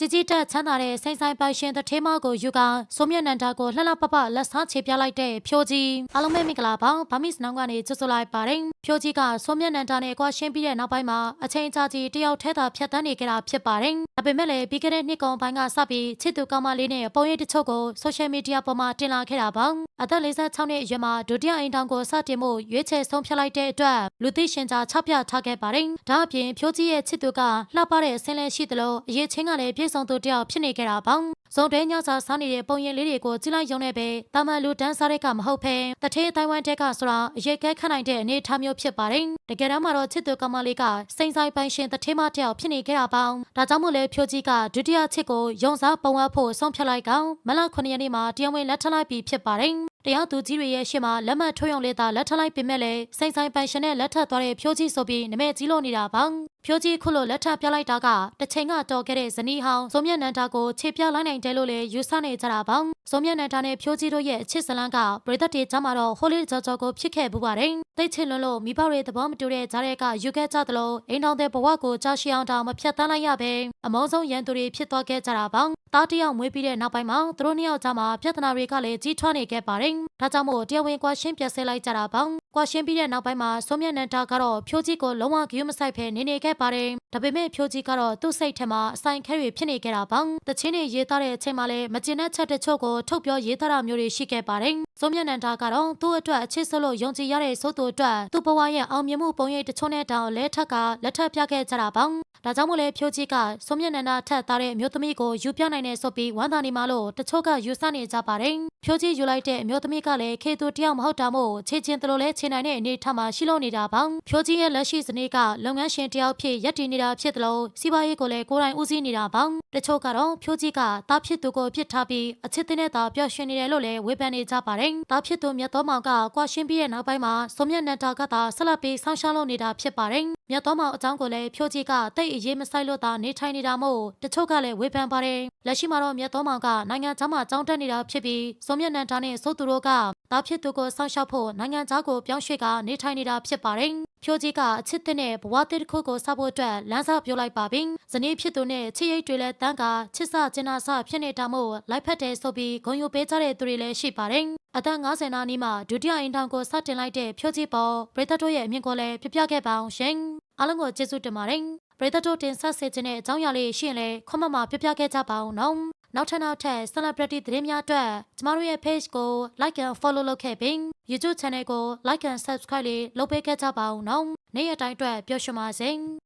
ကြည်ကြီးတက်ချမ်းသာတဲ့စိန်ဆိုင်ပိုင်ရှင်တထေးမကိုယူကဆိုမျက်နှံတာကိုလှလှပပလက်စားချေပြလိုက်တဲ့ဖြိုးကြီးအားလုံးပဲမင်္ဂလာပါဗာမစ်နောင်ကနေကြိုဆိုလိုက်ပါတယ်ဖြိုးကြီးကဆိုမျက်နှံတာနဲ့ကွာရှင်းပြီးတဲ့နောက်ပိုင်းမှာအချိန်ကြာကြီးတယောက်ထဲသာဖြတ်တန်းနေကြတာဖြစ်ပါတယ်ဒါပေမဲ့လည်းပြီးခဲ့တဲ့နှစ်ကုန်ပိုင်းကစပြီးချစ်သူကောင်းမလေးနဲ့ပုံရိပ်တချို့ကိုဆိုရှယ်မီဒီယာပေါ်မှာတင်လာခဲ့တာပါအသက်46နှစ်အရွယ်မှာဒုတိယအိမ်ထောင်ကိုစတင်မှုရွေးချယ်ဆုံးဖြတ်လိုက်တဲ့အတွက်လူသိရှင်ကြားချပြထားခဲ့ပါတယ်ဒါအပြင်ဖြိုးကြီးရဲ့ချစ်သူကလှပတဲ့အစင်းလဲရှိသလိုအရေးချင်းကလည်းပြည့်စုံသူတစ်ယောက်ဖြစ်နေခဲ့တာပါဇုံတဲညစာစားနေတဲ့ပုံရင်လေးတွေကိုကြည့်လိုက်ရုံနဲ့ပဲတာမန်လူတန်းစားတဲ့ကမဟုတ်ဘဲတထေးတိုင်းဝမ်တက်ကဆိုတာအရေးကဲခတ်နိုင်တဲ့အနေအထားမျိုးဖြစ်ပါတယ်တကယ်တမ်းမှာတော့ချစ်သူကမလေးကစိန်ဆိုင်ပိုင်ရှင်တထေးမတစ်ယောက်ဖြစ်နေခဲ့တာပါဒါကြောင့်မို့လဲဖြိုးကြီးကဒုတိယချစ်ကိုယုံစားပုံဝတ်ဖို့ဆုံးဖြတ်လိုက်ကောင်မလ9ရက်နေ့မှာတရားဝင်လက်ထပ်လိုက်ပြီးဖြစ်ပါတယ်တရားသူကြီးတွေရဲ့ရှေ့မှာလက်မှတ်ထိုးရုံလေးသာလက်ထပ်လိုက်ပေမဲ့လည်းစိန်ဆိုင်ပိုင်ရှင်နဲ့လက်ထပ်သွားတဲ့ဖြိုးကြီးဆိုပြီးနမဲကြီးလို့နေတာပါဖြိုးကြီးခုလိုလက်ထပ်ပြလိုက်တာကတစ်ချိန်ကတော်ခဲ့တဲ့ဇနီးဟောင်းဇုံမျက်နှံတာကိုခြေပြလိုက်နိုင်တယ်လို့လည်းယူဆနေကြတာပါဇုံမျက်နှံတာနဲ့ဖြိုးကြီးတို့ရဲ့အချစ်ဇလန်းကပရိသတ်တွေကြားမှာတော့ဟိုလေးကြော်ကြော်ကိုဖြစ်ခဲ့ပူပါတယ်တိတ်ချစ်လွန်းလို့မိဘတွေသဘောမတူတဲ့ကြားတဲ့ကယူခဲ့ကြသလိုအိမ်ထောင်တဲ့ဘဝကိုကြာရှည်အောင်တောင်မဖြတ်တန်းလိုက်ရပဲအမောဆုံးရန်သူတွေဖြစ်သွားခဲ့ကြတာပါတားတယောက်မွေးပြီးတဲ့နောက်ပိုင်းမှာသူတို့နှစ်ယောက်ကြားမှာပြဿနာတွေကလည်းကြီးထွားနေခဲ့ပါတယ်ဒါကြောင့်မို့တရားဝင်ကွာရှင်းပြဆဲလိုက်ကြတာပါကွာရှင်းပြီးတဲ့နောက်ပိုင်းမှာဆိုမျက်နှံတာကတော့ဖြိုးကြီးကိုလုံးဝဂရုမစိုက်ဖဲနေနေခဲ့ပါတယ်ဒါပေမဲ့ဖြိုးကြီးကတော့သူ့စိတ်ထဲမှာအဆိုင်ခဲတွေဖြစ်နေခဲ့တာပါတချင်းတွေရေးသားတဲ့အချိန်မှာလည်းမကျင်တဲ့ချက်တချို့ကိုထုတ်ပြောရေးသားတာမျိုးတွေရှိခဲ့ပါတယ် ဆိုမျက်နှံတာကတော့သူ့အတွက်အချစ်စလို့ယုံကြည်ရတဲ့စိုးသူအတွက်သူ့ဘဝရဲ့အောင်မြင်မှုပုံရိပ်တချို့နဲ့တောင်လဲထက်ကလက်ထပ်ပြခဲ့ကြတာပါဒါကြောင့်မို့လဲဖြိုးကြီးကဆိုမျက်နှံတာထက်သားတဲ့အမျိုးသမီးကိုယူပြနိုင်နေဆိုပြီးဝမ်းသာနေမှလို့တချို့ကယူဆနေကြပါတယ်ဖြိုးကြီးယူလိုက်တဲ့အမျိုးသမီးကလည်းခေသူတယောက်မဟုတ်တာမို့ချေချင်းတလို့လဲချေနိုင်တဲ့အနေထားမှာရှိလို့နေတာပါဖြိုးကြီးရဲ့လက်ရှိစနေကလုပ်ငန်းရှင်တယောက်ဖြစ်ရပ်တည်နေတာဖြစ်တယ်လို့စီးပွားရေးကိုလည်းကိုယ်တိုင်ဦးစီးနေတာပါတချို့ကတော့ဖြိုးကြီးကတားဖြစ်သူကိုဖြစ်ထားပြီးအချစ်တဲ့တာပျော်ရွှင်နေတယ်လို့လည်းဝေဖန်နေကြပါတယ်တားဖြစ်သူမြတ်တော်မောင်ကကွာရှင်းပြီးတဲ့နောက်ပိုင်းမှာစုံမျက်နှံတာကသာဆက်လက်ပြီးဆောင်းရှောင်းလို့နေတာဖြစ်ပါတယ်မြတ်တော်မောင်အကြောင်းကိုလည်းဖြိုးကြီးကတိတ်အရေးမဆိုင်လို့သာနေထိုင်နေတာမို့တချို့ကလည်းဝေဖန်ပါတယ်လက်ရှိမှာတော့မြတ်တော်မောင်ကနိုင်ငံခြားမှာကြောင်းတက်နေတာဖြစ်ပြီးစုံမျက်နှံတာနဲ့စိုးသူတို့က တားဖြစ်သူကိုဆောင်းရှောက်ဖို့နိုင်ငံခြားကိုပြောင်းရွှေ့ကနေထိုင်နေတာဖြစ်ပါတယ်ဖြိုးကြီးကအချစ်တဲ့နဲ့ဘဝတစ်ခုကိုစဖို့အတွက်လမ်းစာပြောလိုက်ပါပြီ။ဇနီးဖြစ်သူနဲ့ချစ်ရိတ်တွေလည်းတန်းကချစ်စကျင်နာစဖြစ်နေတာမို့လိုက်ဖက်တယ်ဆိုပြီးဂုံယူပေးကြတဲ့သူတွေလည်းရှိပါတယ်။အသက်50နာနီးမှဒုတိယအိမ်ထောင်ကိုစတင်လိုက်တဲ့ဖြိုးကြီးပေါ်ပရိသတ်တို့ရဲ့အမြင်ကိုလည်းပြပြခဲ့ပါအောင်ရှင်။အားလုံးကိုကျေးဇူးတင်ပါတယ်။ပရိသတ်တို့တင်ဆက်စေခြင်းတဲ့အကြောင်းအရာလေးရှိရင်လည်းခွန်မမပြပြခဲ့ကြပါအောင်နော်။ နောက်ထပ်နောက်ထပ် celebrity သတင်းများအတွက်ကျမတို့ရဲ့ page ကို like and follow လုပ်ခဲ့ပြီး YouTube channel ကို like and subscribe လေးလုပ်ပေးခဲ့ကြပါဦးနော်။နေ့ရက်တိုင်းအတွက်ပျော်ရွှင်ပါစေ။